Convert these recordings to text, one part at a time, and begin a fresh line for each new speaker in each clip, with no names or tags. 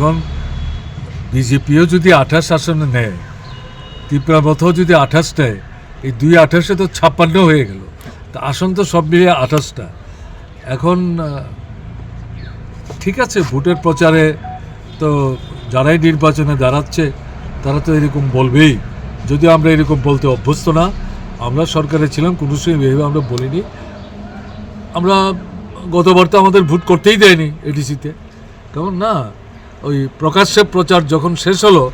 এখন বিজেপিও যদি আঠাশ আসনে নেয়, ত্রিপুরা যদি আঠাশ নেয় এই দুই আঠাশে তো ছাপ্পান্ন হয়ে গেল। তা আসন তো সব মিলিয়ে আঠাশটা। এখন ঠিক আছে, ভোটের প্রচারে তো যারাই নির্বাচনে দাঁড়াচ্ছে, তারা তো এরকম বলবেই। যদিও আমরা এরকম বলতে অভ্যস্ত না, আমরা সরকারে ছিলাম, কোনো সময় ভেবে আমরা বলিনি। আমরা গতবার তো আমাদের ভোট করতেই দেয়নি এডিসিতে কেমন? না ওই প্রকাশ্যে প্রচার যখন শেষ হলো,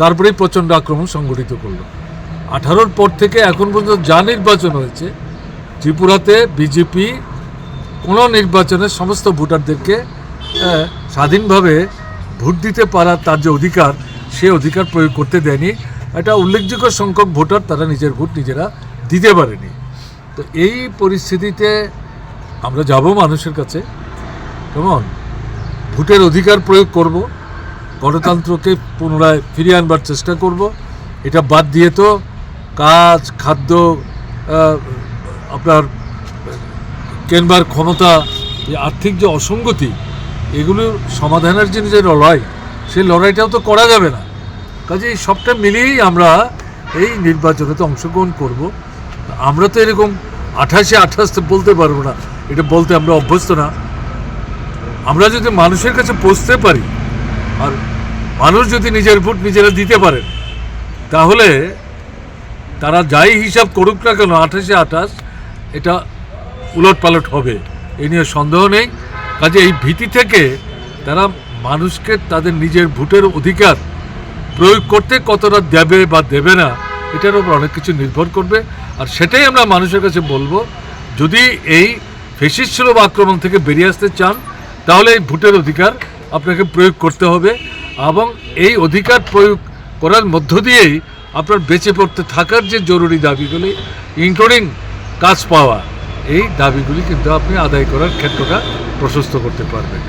তারপরেই প্রচণ্ড আক্রমণ সংগঠিত করল। আঠারোর পর থেকে এখন পর্যন্ত যা নির্বাচন হয়েছে, ত্রিপুরাতে বিজেপি কোনো নির্বাচনে সমস্ত ভোটারদেরকে স্বাধীনভাবে ভোট দিতে পারা তার যে অধিকার, সে অধিকার প্রয়োগ করতে দেয়নি। একটা উল্লেখযোগ্য সংখ্যক ভোটার তারা নিজের ভোট নিজেরা দিতে পারেনি। তো এই পরিস্থিতিতে আমরা যাব মানুষের কাছে। কেমন ভোটের অধিকার প্রয়োগ করব, গণতন্ত্রকে পুনরায় ফিরিয়ে আনবার চেষ্টা করব। এটা বাদ দিয়ে তো কাজ, খাদ্য আপনার কেনবার ক্ষমতা আর্থিক যে অসঙ্গতি, এগুলো সমাধানের জন্য যে লড়াই, সেই লড়াইটাও তো করা যাবে না। কাজে এই সবটা মিলিয়েই আমরা এই নির্বাচনে তো অংশগ্রহণ করব। আমরা তো এরকম আঠাশে আঠাশ বলতে পারব না। এটা বলতে আমরা অভ্যস্ত না। আমরা যদি মানুষের কাছে পৌঁছতে পারি, আর মানুষ যদি নিজের ভোট নিজেরা দিতে পারেন তাহলে তারা যাই হিসাব করুক না কেন আঠাশে আঠাশ এটা উলট পালট হবে। এ নিয়ে সন্দেহ নেই। কাজে এই ভীতি থেকে তারা মানুষকে তাদের নিজের ভোটের অধিকার প্রয়োগ করতে কতটা দেবে বা দেবে না, এটার উপর অনেক কিছু নির্ভর করবে। আর সেটাই আমরা মানুষের কাছে বলব, যদি এই ফেসিস আক্রমণ থেকে বেরিয়ে আসতে চান তাহলে এই ভোটের অধিকার আপনাকে প্রয়োগ করতে হবে এবং এই অধিকার প্রয়োগ করার মধ্য দিয়েই আপনার বেঁচে পড়তে থাকার যে জরুরি দাবিগুলি ইনক্লুডিং কাজ পাওয়া, এই দাবিগুলি কিন্তু আপনি আদায় করার ক্ষেত্রটা প্রশস্ত করতে পারবেন।